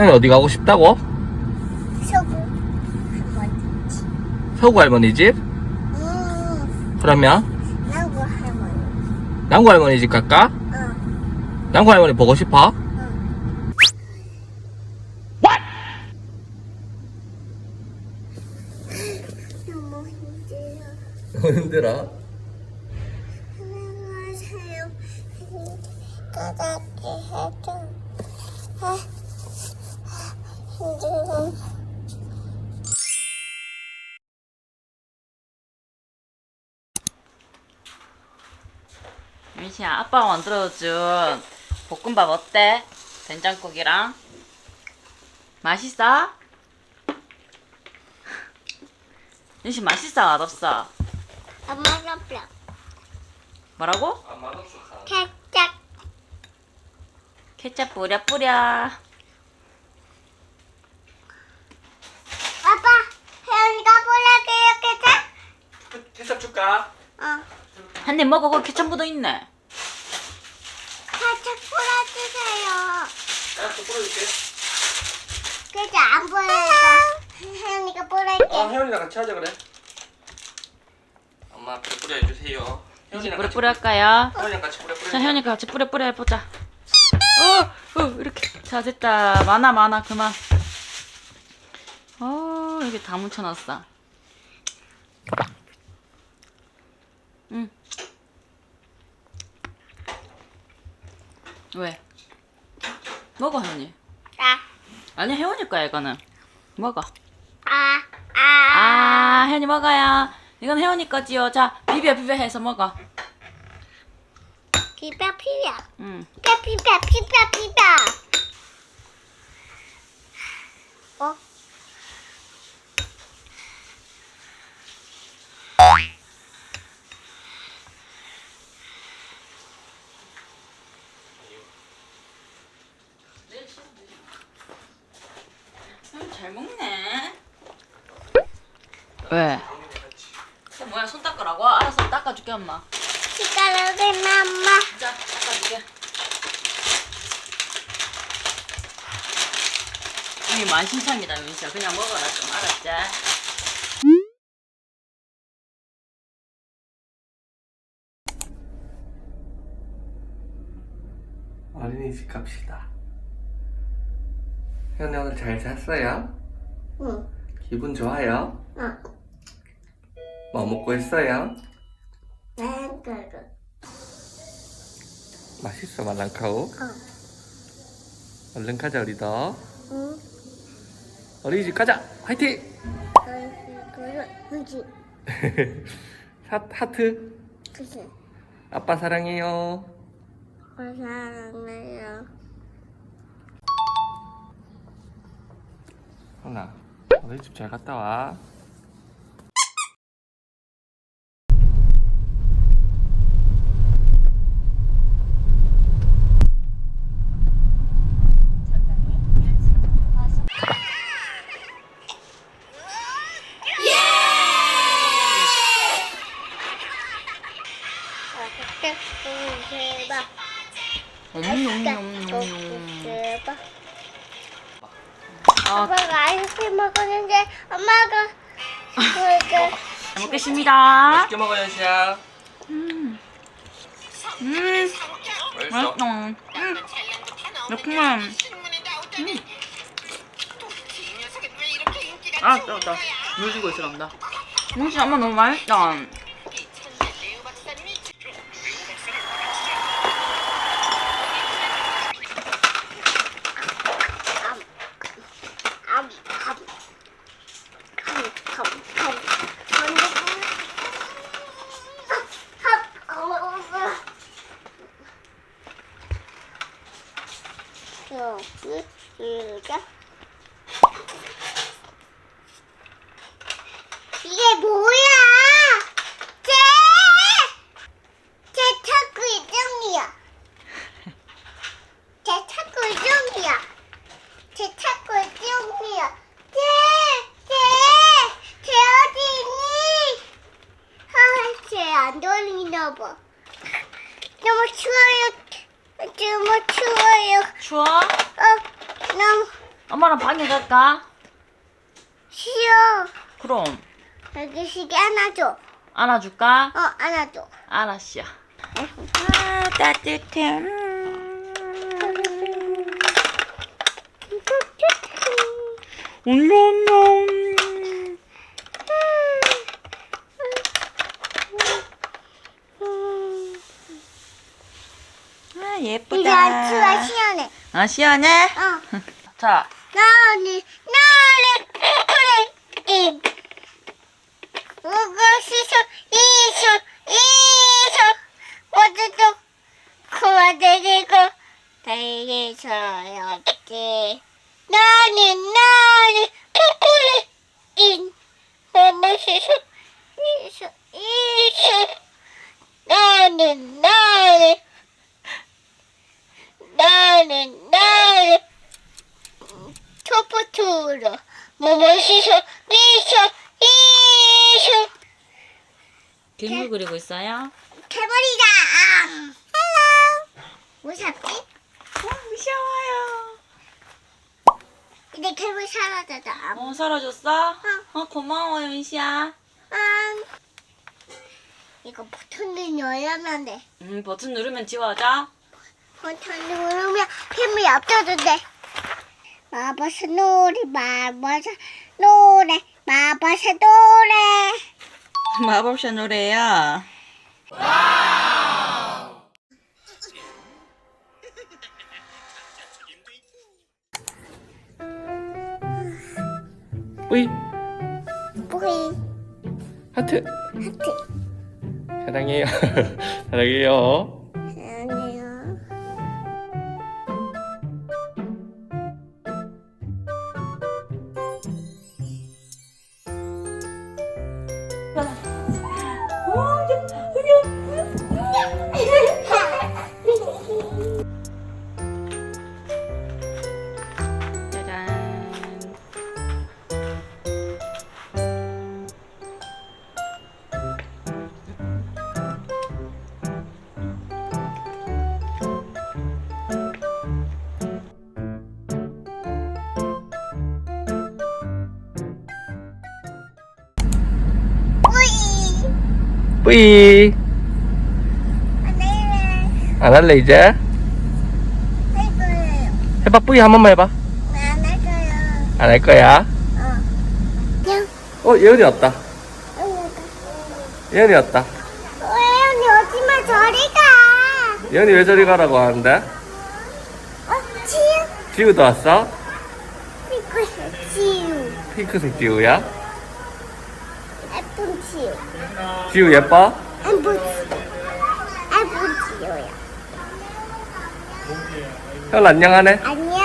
혜연이 어디 가고 싶다고? 서구 할머니. 서구 할머니 집? 음, 그러면 나고 할머니. 남구 할머니 집 갈까? 응, 남구 할머니 보고 싶어? 응. 너무 힘들어. 힘들어. 안녕하세요. 까맣게 해줘. 아, 힘들어. 민시야, 아빠가 만들어준 볶음밥 어때? 된장국이랑. 맛있어? 민시 맛있어, 맛없어? 엄마가 뼈. 뭐라고? 살짝. 케첩 뿌려 뿌려. 아빠, 혜연이가 보라게 이렇게 케첩 줄까? 자? 어. 한 입 먹어, 그 케첩 묻어 있네. 살짝 뿌려주세요. 알았어, 뿌려줄게. 그래도 안 보여서 혜연이가 뿌릴게. 어, 혜연이랑 같이 하자 그래. 엄마 앞에 뿌려주세요. 민시 뿌려 뿌려 할까요? 혜연이랑 같이 뿌려 뿌려. 자, 혜연이가 같이 뿌려 뿌려 해보자. 어, 어, 이렇게. 자, 됐다. 많아, 많아, 그만. 어, 여기 다 묻혀놨어. 응. 왜? 먹어, 혜연이. 아, 아니, 혜연이 거야, 이거는. 먹어. 아, 아. 아, 혜연이 먹어요. 이건 혜연이 거지요. 자, 비벼, 비벼 해서 먹어. 비벼 비벼. 응. 비벼 비벼 비벼 비벼. 어? 음, 잘 먹네. 왜? 그 뭐야 손 닦으라고? 알았어 닦아줄게 엄마. 숟가락을 mamma. 자 닦아줄게. 이미 만신창이다 민수야. 그냥 먹어라 좀 알았지? 어린이집 갑시다. 혜연이 오늘 잘 잤어요? 응. 기분 좋아요? 응. 뭐 먹고 있어요? 난 그거. 맛있어 말랑카우. 어. 얼른 가자 우리도. 응. 어린이집 가자. 화이팅! 하, 하트. 그지. 아빠 사랑해요. 사랑해요. 하나. 어린이집 잘 갔다 와. 먹겠습니다. 맛있게 먹어 연시야. 음, 맛있어. 맛있어. 음, 매콤해. 음. 아, 뜨겁다. 물 주고 있으란다. 민수 엄마 너무 맛있다. 여기 시작. 이게 뭐야? 쟤! 쟤 자꾸 이정이야. 쟤 자꾸 이정이야. 쟤 자꾸 이정이야. 쟤! 쟤! 쟤 어디 있니? 아, 쟤안 돌리나 봐. 너무 추워요. 너무 추워요. 추워? 어, 너무 엄마랑 방에 갈까? 싫어. 그럼 여기 시계 하나 줘. 안아줄까? 어, 하나 줘. 알았어. 아 따뜻해. 울렁렁. 아 예쁘다. 이제 안추가 시원해. 아 시원해? 어. 자 나는 이 무엇이서 이수 이수. 모두도 그와들이고 달리서였지 나는 나는 그래 인. 무엇이서 이수 이수. 나는 나는. 나는 나는. 토프투로. 모모시소 미소 이쇼 괴물 그리고 있어요? 개머리다 헬로 무섭지? 어 무서워요. 이제 개물 사라졌다 어 사라졌어? 어 고마워 윤시야. 음, 이거 버튼을 열면 돼 음 버튼 누르면 지워져. 버튼 누르면 개물이 없어진대 마법사 노래 마법사 노래 마법사 노래 마법사 노래야. 뿌이. 뿌이. 하트. 하트. 사랑해요. 사랑해요 뿌이 안 할래 이제? 해봐 뿌이 한 번만 해봐 안할 안할 거야 어어 예은이 왔다 예은이 왔다 왜 오지마 저리 가 예은이 왜 저리 가라고 하는데? 어, 치유 지우도 왔어? 피크 치유 핑크색 지우야? 예쁜 치유 지우 예뻐? 예쁜 치유 예쁜 치유야 형 안녕하네. 안녕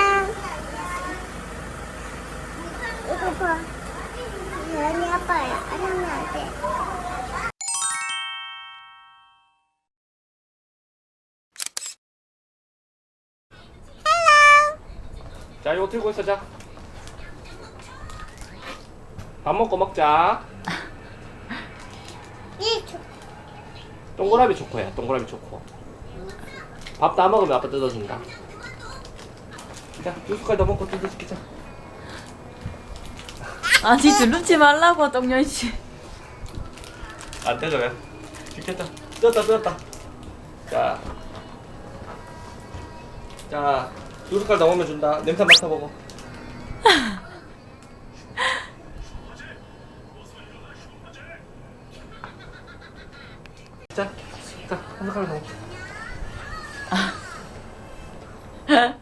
이거 봐 연이 아빠야 안녕 안돼 자 이거 들고 있어 자밥 먹고 먹자 이 조- 동그라미 초코야 동그라미 초코. 밥 다 먹으면 아빠 뜯어준다. 자두 숟갈 더 먹고 뜯어줄게 자. 아니 들르지 말라고 똥년 씨. 안 뜯어요? 죽겠다. 뜯었다 뜯었다. 자. 자, 두 숟갈 더 먹으면 준다. 냄새 맡아보고. 자, 자, 한 숟갈 더 먹자.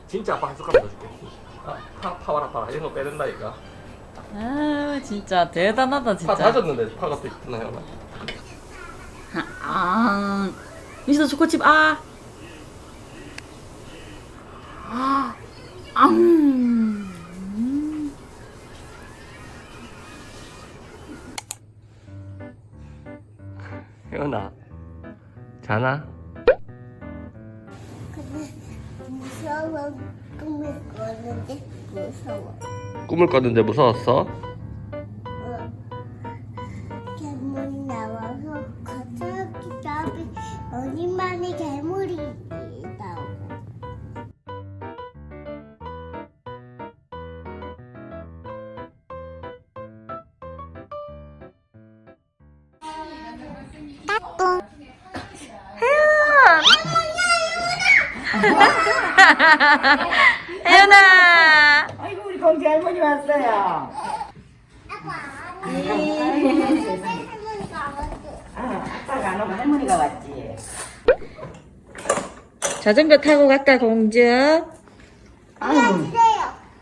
진짜 아빠 한 숟갈 더 줄게. 아, 파, 파 거 빼낸다, 이거. 아 진짜 대단하다 파 진짜. 다졌는데 파가 또 형아. 아 윤시도 초코칩 아. 아. 앙. 형아, 자나? 꿈을 꿨는데 무서웠어? 어, 괴물이 나와서 갑자기 나비 어디만이 괴물이 나오고. 따똥 혜연아! 혜연아! 할머니 왔어요. 아, 아빠가 안 오고 할머니가 왔지. 자전거 타고 갈까 공주? 아유,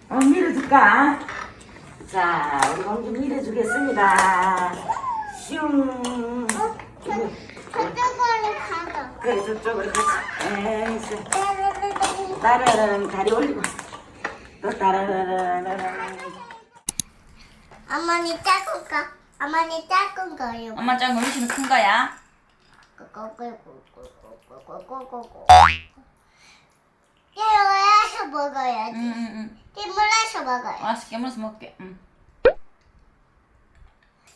어, 밀어줄까? 자, 우리 공주 밀어주겠습니다. 슝. 저쪽으로 가자. 그래, 저쪽으로 가자. 에이씨. 따라라랑 다리 올리고. 어머니 작은 거. 어머니 작은 거요. 엄마 짱 음식은 큰 거야? 꼬꼬꼬꼬꼬꼬꼬꼬꼬꼬. 깨워서 먹어야지. 응응응. 깨물어서 먹어요. 알았어 깨물어서 먹게. 응.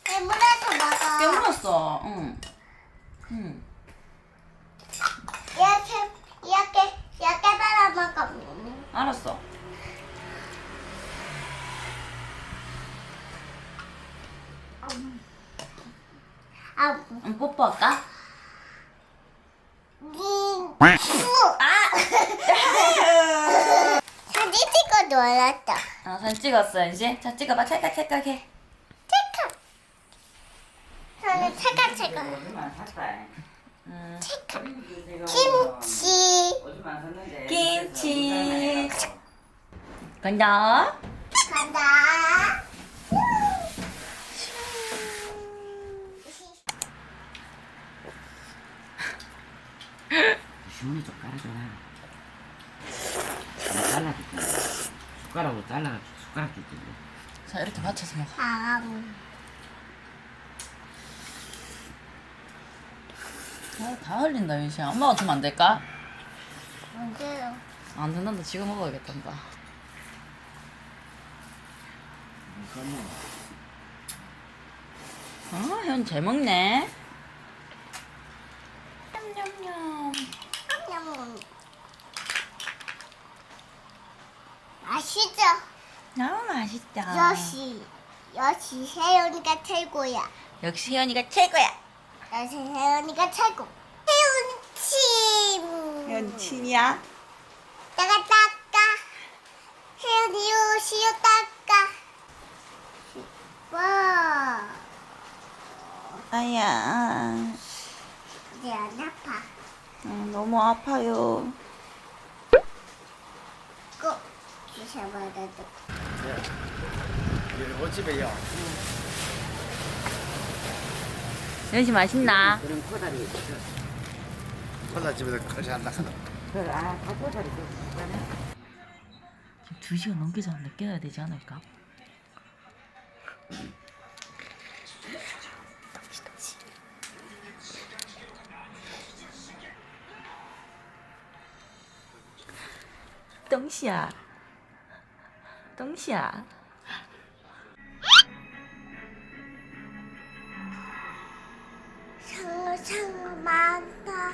깨물어서 먹어. 깨물었어. 응. 응. 이렇게 이렇게 이렇게 말아 먹어. 알았어. 아, 응, 뽀뽀할까? 음, 아. 사진 찍어 놀았다. 아 사진 찍었어 이제. 자 찍어봐 찰칵찰칵 해. 체크. 저는. 오줌만 샀다. 음. 김치. 김치. 간다. 시원히 좀 깔아줘라. 내가 잘라줄게. 숟가락으로 잘라, 숟가락 줄게. 자 이렇게 받쳐서 먹어. 아, 아, 다 흘린다 윤시야. 엄마가 주면 안 될까? 언제요? 안 된단다. 지금 먹어야겠단다. 아, 현잘 먹네. 냠냠냠. 냠. 맛있죠? 너무 맛있다. 역시 역시 혜연이가 최고야. 역시 혜연이가 최고야. 역시 혜연이가 최고. 혜연침. 연친이야? 따가 따까. 혜연이 옷이요 따까. 와. 아야, 이제 안 아파. 음, 너무 아파요. 꼭 주셔버려도. 어집에요. 연시 맛있나? 그런 코다리. 콜라 집에서 그렇게 한다 하다. 그, 아, 다 코다리. 지금 2시간 넘기 전에 깨야 되지 않을까? 똥시야. 똥시야. 상어 상어 많다.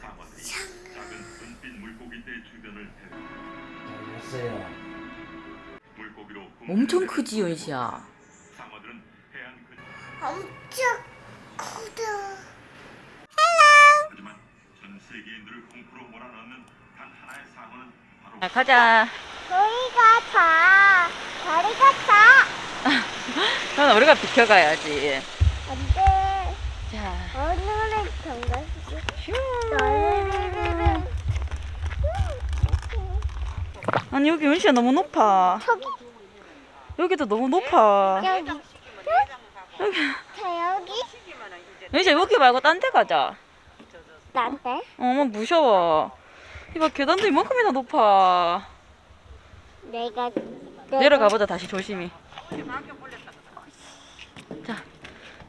상어. 됐어요. 엄청 크지, 연시야. 엄청 크다. 자, 가자. 저희가 다 다리가 다. 그럼 우리가 비켜가야지. 안 돼. 자, 오늘은. 오늘은 아니 여기 연시야 너무 높아. 저기 여기도 너무 높아. 여기 여기. 자 여기 연시야 여기 말고 딴 데 가자. 난데 어머 무서워. 이봐 계단도 이만큼이나 높아. 내가 내려가 보자 다시 조심히. 자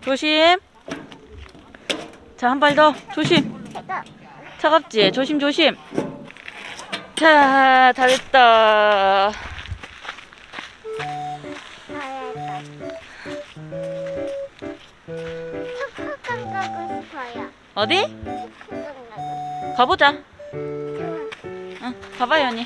조심. 자 한 발 더 조심. 차갑지? 조심 조심. 자 잘했다. 가고 싶어요. 어디? 가고 가보자. 싶어요. 응 가봐요 언니.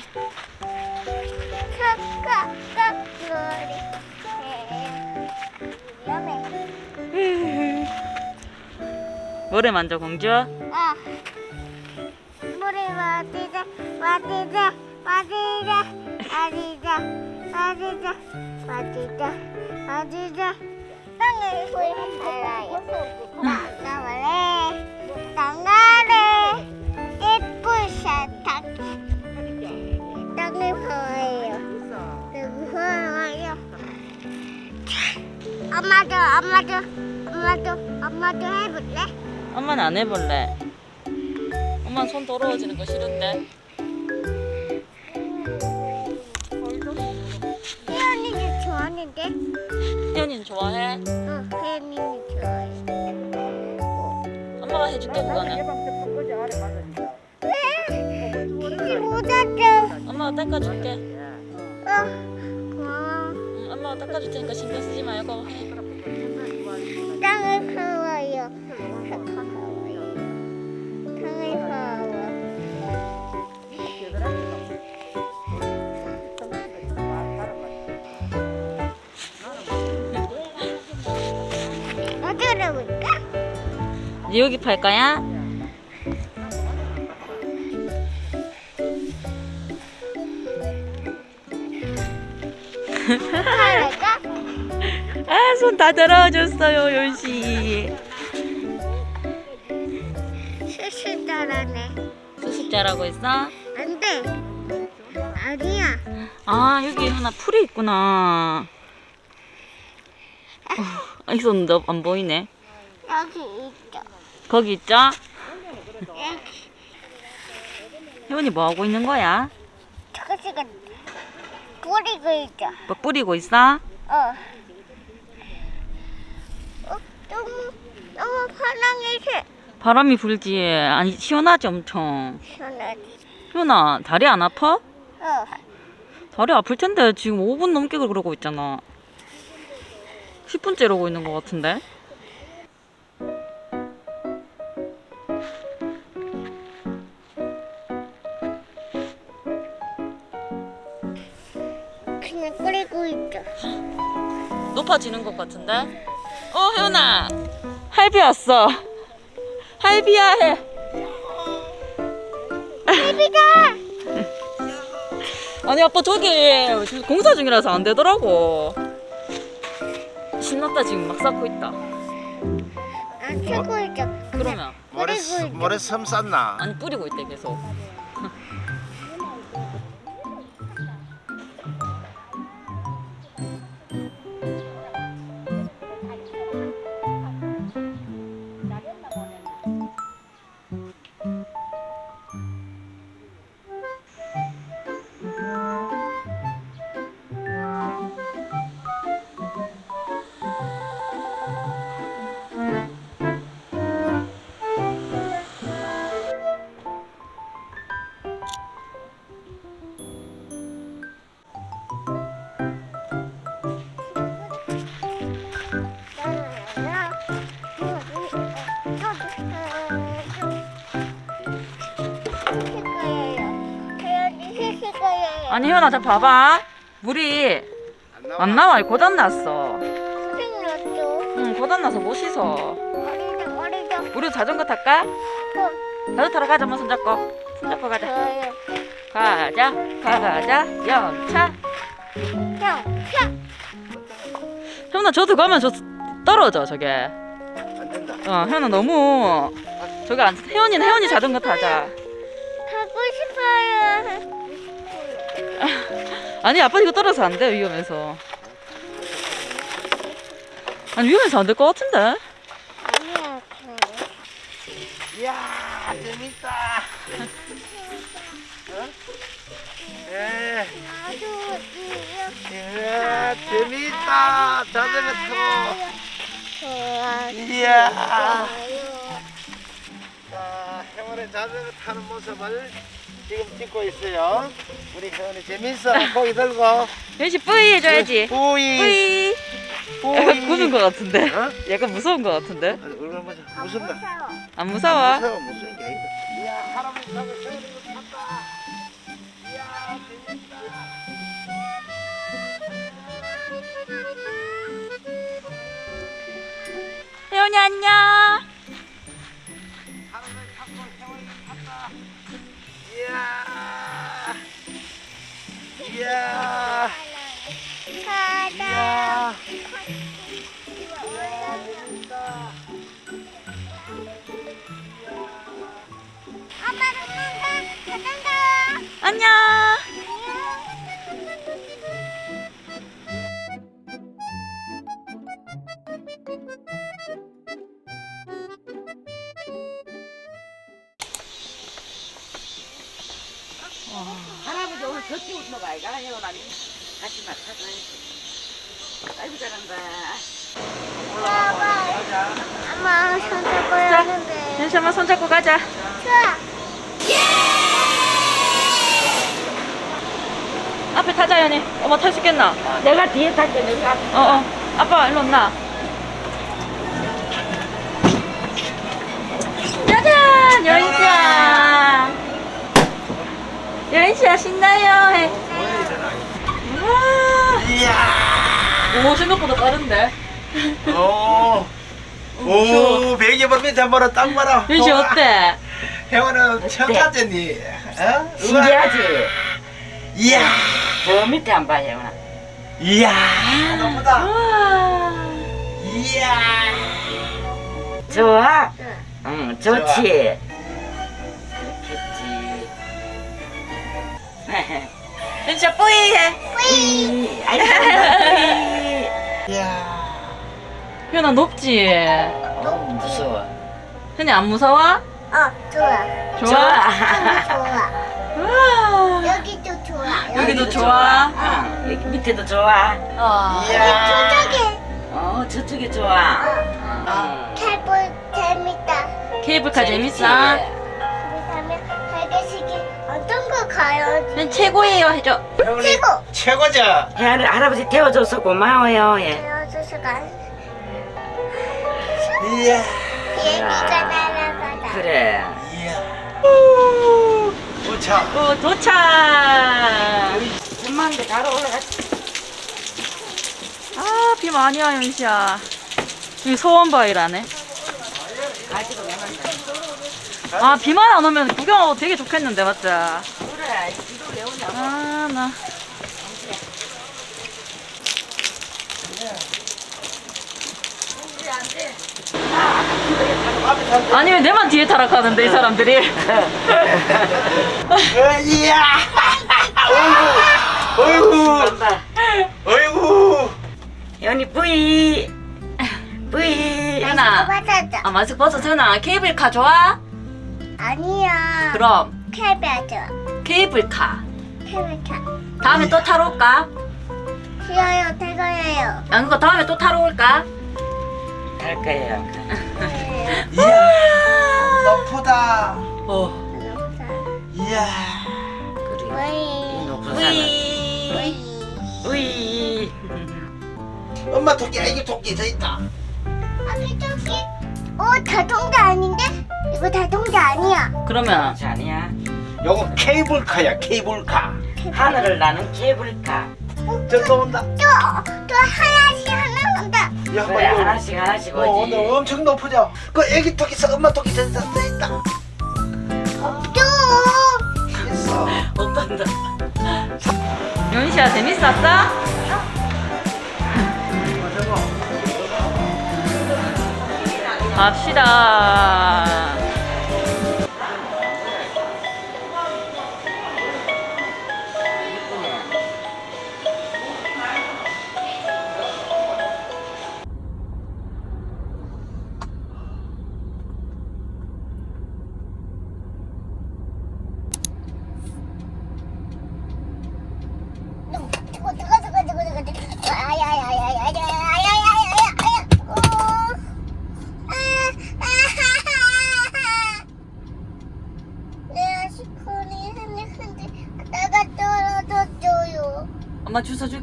모래 만져 공주. 어. 모래 만지자 만지자 만지자 만지자 만지자 만지자 만지자 땅을 보이면 달아요. 나가래 나가래 예쁘샤 땅 땅을 보여요. 엄마도, 엄마도, 엄마도, 엄마도 해볼래? 엄마는 안 해볼래. 엄마는 손 더러워지는 거 싫은데. 혜연이는 좋아하는데? 혜연이는 좋아해? 응, 혜연이는 좋아해. 엄마가 해줄게 그거는. 왜? 키지 못하죠. 엄마가 닦아줄게. 응, 엄마가 닦아줄 테니까 신경 쓰지 말고 해. 땅을 파워요. 땅을 파워. 어디로? 이제 여기 팔 거야? 손다 더러워졌어요, 요시. 실실. 수습 잘하고 있어? 안 돼. 아니야. 아, 여기 하나 풀이 있구나. 어, 있었는데 안 보이네. 여기 있죠. 거기 있죠? 여기. 혜원이 뭐 하고 있는 거야? 저거 지금 뿌리고 있죠. 뭐 뿌리고 있어? 어. 어, 너무, 너무 파랑해서 바람이 불지. 아니, 시원하지, 엄청. 시원하지. 혜원아, 다리 안 아파? 어. 다리 아플 텐데 지금 5분 넘게 그러고 있잖아. 10분째 이러고 있는 것 같은데? 그냥 뿌리고 있죠. 높아지는 것 같은데? 어, 혜원아! 할비 왔어. 할비야 해. 할비다! 아니 아빠 저기 공사 중이라서 안 되더라고. 신났다 지금 막 쌓고 있다. 안 치고 있죠. 그러면 있죠. 모래 섬 쌌나? 아니 뿌리고 있대 계속. 아니 혜원아 자 봐봐. 물이 안 나와. 고장 났어. 응 고장 나서 못 씻어. 우리 자전거 탈까? 자전거 타러 가자. 한번 손잡고. 손잡고 가자. 가자. 가자. 영차. 혜원아 저도 가면 저 떨어져 저게. 안 된다. 어 혜원아 너무 저기 안 혜원이는 혜원이 자전거 타자. 가고 싶어요. 아니 아빠 이거 떨어서 안돼 위험해서. 아니 위험해서 안 될 것 같은데. 아니야, 이야 재밌다. 어? 예, 이야 재밌다. 자전거 타고. 이야. 자, 혜원의 자전거 타는 모습을 지금 찍고 있어요. 우리 혜원이 재밌어. 고기 들고. 연시 뿌이 해줘야지. 뿌이. 뿌이. 약간 구는 것 같은데. 어? 약간 무서운 것 같은데. 아니, 얼굴 보자. 무섭다. 안 무서워? 무서워 무서운 게 아니다. 이야 할아버지 타고 혜원이 이거 탔다. 이야 재밌다. 혜원이 안녕. 이야. 이야. 이야. 안녕. 안녕. 할아버지 오늘 젖기 웃는 거 아이가? 혜원아 같이 막 타서 아이고 잘한다 엄마 손잡고 하는데. 현시엄마 손잡고 가자. 좋아. 앞에 타자 연이. 엄마 탈수 있겠나? 내가 뒤에 탈게 내가 어 어. 아빠 일로 온나. 짜잔 여인씨야. 여인씨야 신나요. 해. 우와. 이야. 오 생각보다 빠른데. 오. 오, 베개 버 밑에 한번 딱 봐라. 윤씨 어때? 혜원은 천사제니. 어? 신기하지? 이야. 저 밑에 안 봐, 혜원아 이야. 너무다. 우와. 이야. 좋아? 응. 좋지 윤씨야 뿌이해. 뿌이 아이고 이야. 현아 높지? 너무 무서워 현이 안 무서워? 어, 좋아. 좋아? 좋아. 우와. 여기도 좋아. 여기도 좋아? 응, 여기 밑에도 좋아 어. 이야. 저쪽에 어 저쪽에 좋아 응. 탈볼 재밌다. 케이블카 재밌어? 가야지? 현 최고예요 해줘. 최고. 최고죠. 혜원이 할아버지 태워줘서 고마워요 예. 배워줘서가 이야. 비행기가 날아가다. 그래 이야. 오차. 오 도착. 엄마한테 가러 올라갔지 아 비 많이 와 현씨야. 여기 소원바위라네. 아 비만 안 오면 구경하고 되게 좋겠는데 맞지? 왜 오냐 아 나. 아니 왜 내만 뒤에 타락하는데 이 사람들이? 어, 이야. 어이구. 어이구. 어이구. 혜원이 뿌이 뿌이 현아. 받았다. 아 마스크 벗어 현아 케이블카 좋아? 아니야. 그럼 캐비아죠. 케이블카. 캐비타. 다음에 또 타러 올까? 싫어요. 태거예요. 안 그거 다음에 또 타러 올까? 갈 거예요 이야. 높다. 어. 이야. 그래 이 왜? 높은 산은 우이. 뿌이 엄마 토끼, 아기 토끼 저 있다. 아기 저기. 어, 다동자 아닌데? 이거 다동자 아니야. 그러면 그렇지 아니야 요거 케이블카야, 케이블카. 하늘을 나는 케이블카 저또 온다. 또, 또 하나씩 하나 온다. 야, 그래 이거. 하나씩 하나씩 어, 오지 오늘 엄청 높으죠? 그 애기 토끼 서 엄마 토끼 저 있다. 없죠. 있어. 어떤다. 연시야 재밌었어? 갑시다.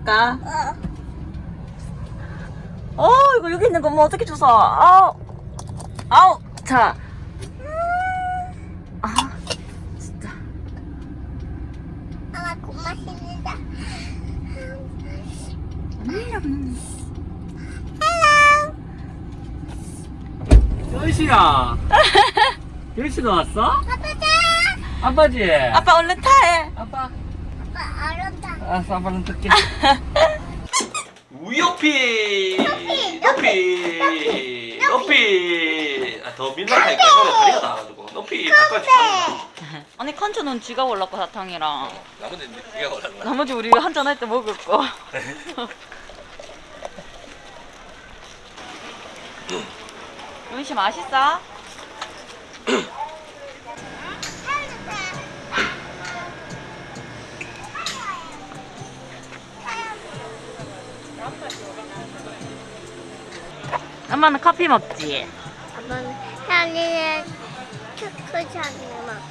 줄까? 어. 어 이거 여기 있는 거 뭐 어떻게 주워? 아우 아우 자. 아 진짜. 아, 고맙습니다. 연시야. 유리씨도 왔어? 아빠다. 아빠지? 아빠 얼른 타해. 아빠. 아빠 알았다. 알았어, 아빠는 듣게. 우요피! 높이! 높이! 아, 더 밀락하니까 형네 다리가 나와가지고. 높이! 바꿔지 언니 컨초는 쥐가 올랐고 사탕이랑 나머지 네가 올랐나? 나머지 우리 한잔 할 때 먹을 거. 윤씨 맛있어? 엄마는 커피 먹지? 아빠는 향이는 초코향이만.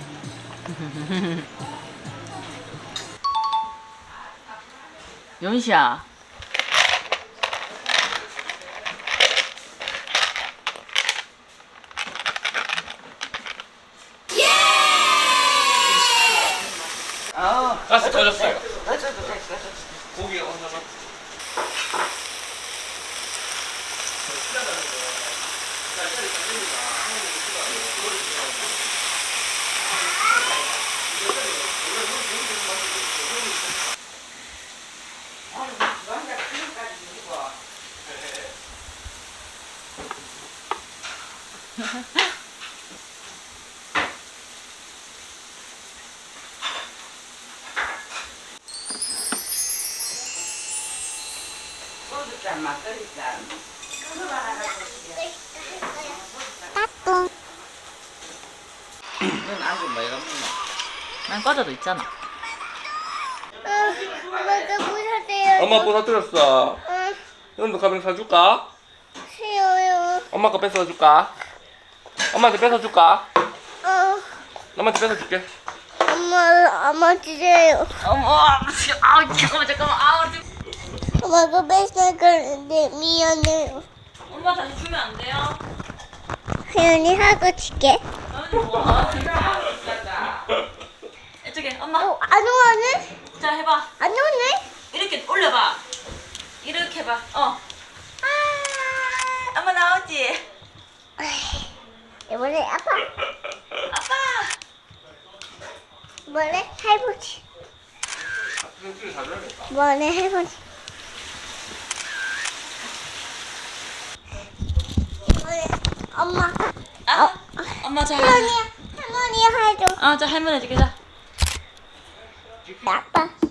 윤씨야. 가스 터졌어요. 고기가 혼자서. 소주잔 막걸리잔 따뚱. 넌 아주 많이 갔구나 난 꺼져도 있잖아. 엄마가 무서워요. 엄마 부서뜨렸어. 응, 형도 가면 사줄까? 싫어요. 엄마 거 뺏어 줄까? 엄마한테 뺏어 줄까? 어, 엄마한테 뺏어 줄게. 엄마, 엄마 주세요. 어머, 아 잠깐만 잠깐만. 아, 엄마가 뺏을 건데 미안해요. 엄마 다시 주면 안 돼요? 혜연이 하고 줄게. 아니 뭐. 이쪽에 엄마. 어, 안 오네? 자 해봐. 안 오네? 이렇게 올려봐. 이렇게 해봐. 어. 아, 엄마 나오지? 이번에 아빠. 아빠. 이번에 할아버지. 이번에 할아버지. 이번에 엄마. 아, 엄마 자. 할머니, 할머니 해줘. 아, 자 할머니 해줄게 자. 아빠.